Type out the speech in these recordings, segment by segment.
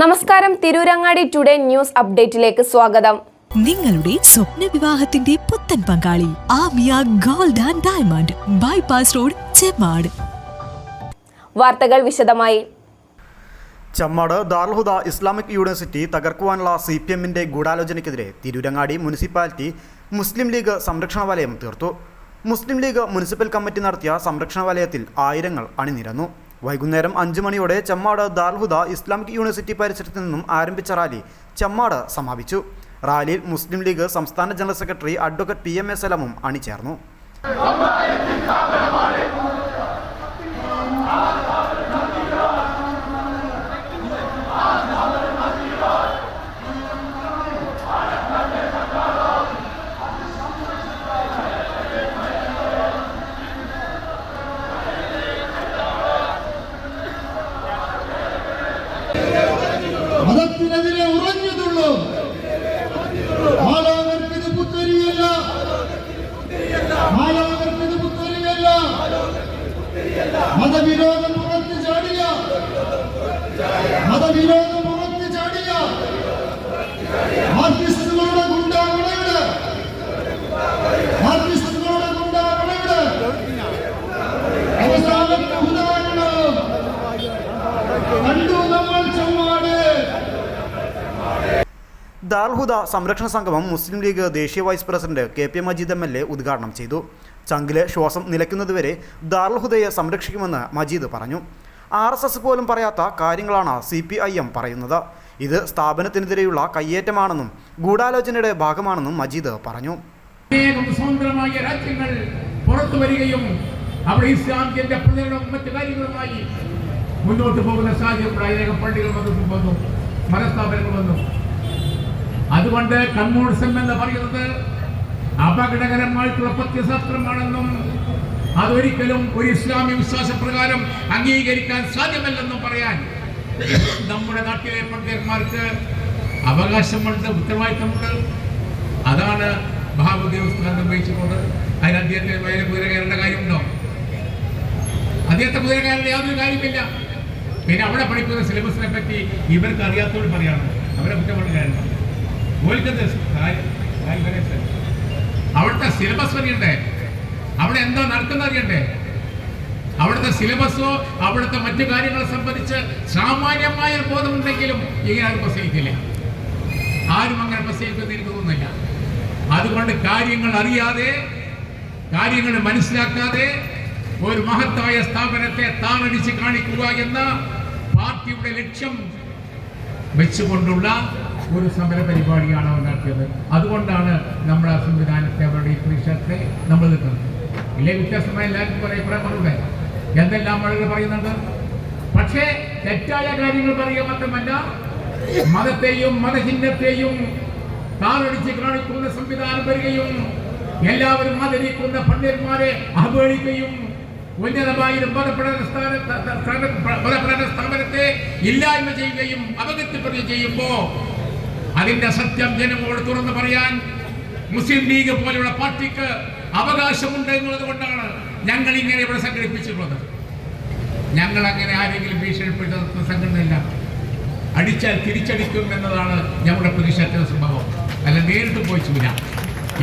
നമസ്കാരം. Tirurangadi today news അപ്ഡേറ്റിലേക്ക് സ്വാഗതം. നിങ്ങളുടെ സ്വപ്ന വിവാഹത്തിന്റെ പുത്തൻ പങ്കാളി Amiya gold and diamond bypass road Chemmad. വാർത്തകൾ വിശദമായി. ചമ്മാട് ദാർൽഹുദ ഇസ്ലാമിക് യൂണിവേഴ്സിറ്റി തകർക്കുവാനുള്ള സി പി എമ്മിന്റെ ഗൂഢാലോചനയ്ക്കെതിരെ തിരൂരങ്ങാടി മുനിസിപ്പാലിറ്റി മുസ്ലിം ലീഗ് സംരക്ഷണ വലയം തീർത്തു. മുസ്ലിം ലീഗ് മുനിസിപ്പൽ കമ്മിറ്റി നടത്തിയ സംരക്ഷണ വലയത്തിൽ ആയിരങ്ങൾ അണിനിരന്നു. വൈകുന്നേരം അഞ്ചു മണിയോടെ ചമ്മാട് ദാർഹുദ ഇസ്ലാമിക് യൂണിവേഴ്സിറ്റി പരിസരത്ത് നിന്നും ആരംഭിച്ച റാലി ചമ്മാട് സമാപിച്ചു. റാലിയിൽ മുസ്ലിം ലീഗ് സംസ്ഥാന general secretary advocate P M A സലമും അണിചേർന്നു. മതവിരോധം കണ്ടു നമ്മൾ ദാർഹുദ സംരക്ഷണ സംഗമം മുസ്ലിം ലീഗ് ദേശീയ vice president K P Majeed M L A ഉദ്ഘാടനം ചെയ്തു. ചങ്കിലെ ശ്വാസം നിലയ്ക്കുന്നതുവരെ ദാർഹുദയെ സംരക്ഷിക്കുമെന്ന് മജീദ് പറഞ്ഞു. ആർ എസ് എസ് പോലും പറയാത്ത കാര്യങ്ങളാണ് സി പി ഐ എം പറയുന്നത്. ഇത് സ്ഥാപനത്തിനെതിരെയുള്ള കയ്യേറ്റമാണെന്നും ഗൂഢാലോചനയുടെ ഭാഗമാണെന്നും മജീദ് പറഞ്ഞു. സ്വതന്ത്രമായ രാജ്യങ്ങൾ പുറത്തു വരികയും അവിടെ ഇസ്ലാമിന്റെ പ്രചരണവും മറ്റു കാര്യങ്ങളുമായി മുന്നോട്ട് പോകുന്ന സാഹചര്യം അനേകം പള്ളികൾ വന്നു വന്നു വന്നു. അതുകൊണ്ട് കമ്മ്യൂണിസം എന്ന് പറയുന്നത് അപകടകരമായിട്ടുള്ള പ്രത്യശാസ്ത്രമാണെന്നും അതൊരിക്കലും ഒരു ഇസ്ലാമിക വിശ്വാസപ്രകാരം അംഗീകരിക്കാൻ സാധ്യമല്ലെന്നും പറയാൻ നമ്മുടെ നാട്ടിലെ പണ്ഡിതന്മാർക്ക് അവകാശമുണ്ട് ഉത്തരവാദിത്തമുണ്ട്. അതാണ് മഹാബുദ്ധിസ്ഥാനം നിർവഹിച്ചിട്ടുള്ളത് അതിന് അദ്ദേഹത്തിന് വയലെ കുതിരകയറേണ്ട കാര്യമുണ്ടോ? അദ്ദേഹത്തെ കുതിരകയറേണ്ട യാതൊരു കാര്യമില്ല. പിന്നെ അവിടെ പഠിക്കുന്ന സിലബസിനെ പറ്റി ഇവർക്ക് അറിയാത്തവർ പറയാണ്. അവരെ കാര്യം അവിടുത്തെ സിലബസ് അറിയണ്ടേ അവിടെ എന്താ നടക്കുന്ന അറിയണ്ടേ? അവിടുത്തെ സിലബസോ അവിടുത്തെ മറ്റു കാര്യങ്ങളെ സംബന്ധിച്ച് സാമാന്യമായ ബോധമുണ്ടെങ്കിലും ഇങ്ങനെ ആരും പ്രസംഗിക്കില്ല. ആരും അങ്ങനെ പ്രസംഗിക്കുന്ന എനിക്ക് തോന്നുന്നില്ല. അതുകൊണ്ട് കാര്യങ്ങൾ അറിയാതെ കാര്യങ്ങൾ മനസ്സിലാക്കാതെ ഒരു മഹത്തായ സ്ഥാപനത്തെ താറടിച്ച് കാണിക്കുക എന്ന പാർട്ടിയുടെ ലക്ഷ്യം വെച്ചുകൊണ്ടുള്ള ഒരു സമര പരിപാടിയാണ് അവർ നടത്തിയത്. അതുകൊണ്ടാണ് നമ്മുടെ സംവിധാനത്തെ അവരുടെ ഈ പ്രതിഷേധത്തെ നമ്മൾ നിൽക്കുന്നത്. ഇല്ലേ വ്യത്യാസമായ എല്ലാവർക്കും അഭിപ്രായങ്ങളുണ്ട് എന്തെല്ലാം ആളുകൾ പറയുന്നുണ്ട്? പക്ഷേ തെറ്റായ കാര്യങ്ങൾ പറയുക മാത്രമല്ല മതത്തെയും മതചിഹ്നത്തെയും താറടിച്ച് കാണിക്കുന്ന സംവിധാനം വരികയും എല്ലാവരും ആദരിക്കുന്ന പണ്ഡിതന്മാരെ അവഹേളിക്കുകയും ഉന്നതമായ സ്ഥാപനത്തെ ഇല്ലായ്മ ചെയ്യുകയും അപകീർത്തിപ്പെടുകയും ചെയ്യുമ്പോ അതിന്റെ സത്യം ജനങ്ങളോട് തുറന്നു പറയാൻ മുസ്ലിം ലീഗ് പോലെയുള്ള പാർട്ടിക്ക് അവകാശമുണ്ട് എന്നുള്ളത് കൊണ്ടാണ് ഞങ്ങൾ ഇങ്ങനെ ഇവിടെ സംഘടിപ്പിച്ചിട്ടുള്ളത്. ഞങ്ങൾ അങ്ങനെ ആരെങ്കിലും ഭീഷണിപ്പെടുത്തുന്ന സംഘടനയില്ല. അടിച്ചാൽ തിരിച്ചടിക്കും എന്നതാണ് ഞങ്ങളുടെ പ്രതിഷേധ സംഭവം. അല്ല നേരിട്ട് പോയി ചൂല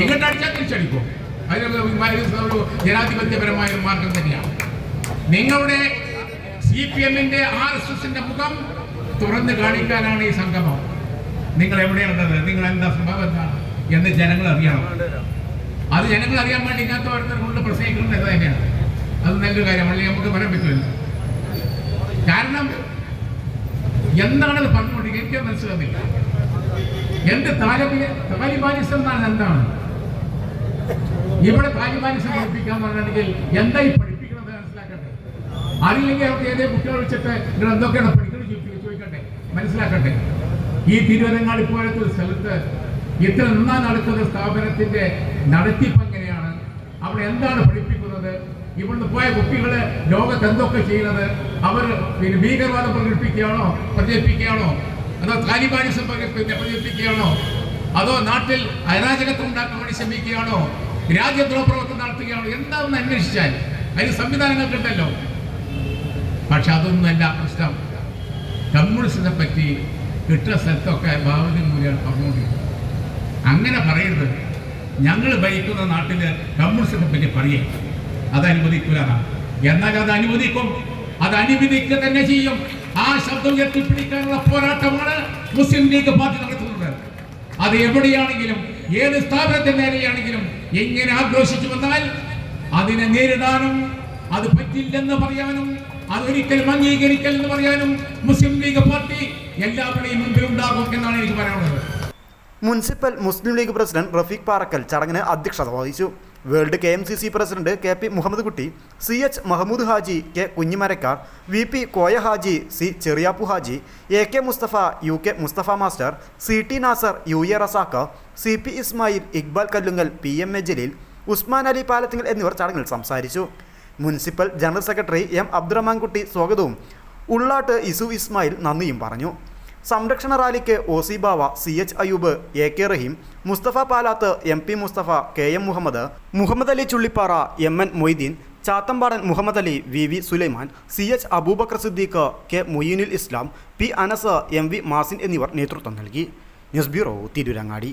ഇങ്ങോട്ട് അടിച്ചാൽ തിരിച്ചടിക്കും. അതിനുള്ള ജനാധിപത്യപരമായ ഒരു മാർഗം തന്നെയാണ്. നിങ്ങളുടെ സി പി എമ്മിന്റെ ആർ എസ് എസിന്റെ മുഖം തുറന്നു കാണിക്കാനാണ് ഈ സംഗമം. നിങ്ങൾ എവിടെയാണ് നിങ്ങൾ എന്താ സംഭവം എന്താണ്? എന്ന് ജനങ്ങൾ അറിയണം. അത് ജനങ്ങൾ അറിയാൻ വേണ്ടി ഇങ്ങനത്തെ ഓരോരുത്തർ കൊണ്ട് പ്രസംഗിക്കുന്നത് തന്നെയാണ് അത് നല്ലൊരു കാര്യമാണ്. നമുക്ക് പറയാൻ പറ്റില്ല കാരണം എന്താണത് പറഞ്ഞുകൊണ്ടിരിക്കുക എനിക്ക് മനസ്സിലാകുന്നില്ല എന്ത് താലിബാനി താലിബാനിസം എന്നാണ് എന്താണ്? ഇവിടെ താലിബാനിസം പഠിപ്പിക്കാൻ പറഞ്ഞിട്ടുണ്ടെങ്കിൽ എന്താ ഈ പഠിപ്പിക്കുന്നത് മനസ്സിലാക്കട്ടെ അറിയില്ലെങ്കിൽ അവർക്ക് ഏതേ കുട്ടികൾ വെച്ചിട്ട് നിങ്ങൾ എന്തൊക്കെയാണ് പഠിക്കുന്നത് ചോദിക്കട്ടെ മനസ്സിലാക്കട്ടെ ഈ തിരുവനങ്ങാടി പോലത്തെ ഒരു സ്ഥലത്ത് ഇത്ര നന്നാ നടക്കുന്ന സ്ഥാപനത്തിന്റെ നടത്തിപ്പ് എങ്ങനെയാണ്? അവിടെ എന്താണ് പഠിപ്പിക്കുന്നത്? ഇവിടുന്ന് പോയ കുട്ടികൾ ലോകത്ത് എന്തൊക്കെ ചെയ്യുന്നത്? അവർ പിന്നെ ഭീകരവാദം പ്രകടിപ്പിക്കുകയാണോ? പ്രചരിപ്പിക്കുകയാണോ? അതോ താലിബാനിസം പ്രചരിപ്പിക്കുകയാണോ? അതോ നാട്ടിൽ അരാജകത്വം ഉണ്ടാക്കാൻ വേണ്ടി ശ്രമിക്കുകയാണോ? രാജ്യദ്രോഹ പ്രവർത്തനം നടത്തുകയാണോ? എന്താണെന്ന് അന്വേഷിച്ചാൽ അതിന് സംവിധാനങ്ങൾക്കുണ്ടല്ലോ പക്ഷെ അതൊന്നുമല്ല പ്രശ്നം. കമ്മ്യൂണിസത്തെ പറ്റി കിട്ടുന്ന സ്ഥലത്തൊക്കെ ഭാവതി മൂല്യം പറഞ്ഞുകൊണ്ടിരിക്കും അങ്ങനെ പറയരുത്. ഞങ്ങൾ ഭരിക്കുന്ന നാട്ടിൽ കമ്മ്യൂണിസത്തെ പറ്റി പറയേ. അത് അനുവദിക്കൂല എന്നാൽ അത് അനുവദിക്കും. അത് അനുവദിക്കുക തന്നെ ചെയ്യും. ആ ശബ്ദം എത്തിപ്പിടിക്കാനുള്ള പോരാട്ടമാണ് മുസ്ലിം ലീഗ് പാർട്ടി നടത്തുന്നത്. അത് എവിടെയാണെങ്കിലും ഏത് സ്ഥാപനത്തിന്റെ നേരെയാണെങ്കിലും എങ്ങനെ ആക്രോശിച്ചു വന്നാൽ അതിനെ നേരിടാനും അത് പറ്റില്ലെന്ന് പറയാനും അതൊരിക്കലും അംഗീകരിക്കലെന്ന് പറയാനും മുസ്ലിം ലീഗ് പാർട്ടി എല്ലാവരുടെയും മുമ്പിൽ ഉണ്ടാകും എന്നാണ് എനിക്ക് പറയാനുള്ളത്. മുനിസിപ്പൽ മുസ്ലിം ലീഗ് പ്രസിഡന്റ് റഫീഖ് പാറക്കൽ ചടങ്ങിന് അധ്യക്ഷത വഹിച്ചു. World K M C C president K P Muhammad Kutty C H Mahmood Haji K Kunhimarakkar V P Koya Haji C Cheriyappu Haji A K Musthafa U K Musthafa master C T Nasar U A Razak C P Ismail Iqbal Kallungal P M A Jaleel Usman Ali Palathingal എന്നിവർ ചടങ്ങിൽ സംസാരിച്ചു. Municipal general secretary M Abdurahman Kutty സ്വാഗതവും ഉള്ളാട്ട് ഇസു ഇസ്മായിൽ നന്ദിയും പറഞ്ഞു. സംരക്ഷണ റാലിക്ക് O C Bava C H Ayub A K Rahim Musthafa Palath M P Musthafa K M Muhammad Muhammad Ali Chullippara M N Moideen Chathambadan Muhammad Ali V V Sulaiman C H Abubakar Siddique K Moyinul Islam P Anas M V Mazin എന്നിവർ നേതൃത്വം നൽകി. News bureau Tirurangadi.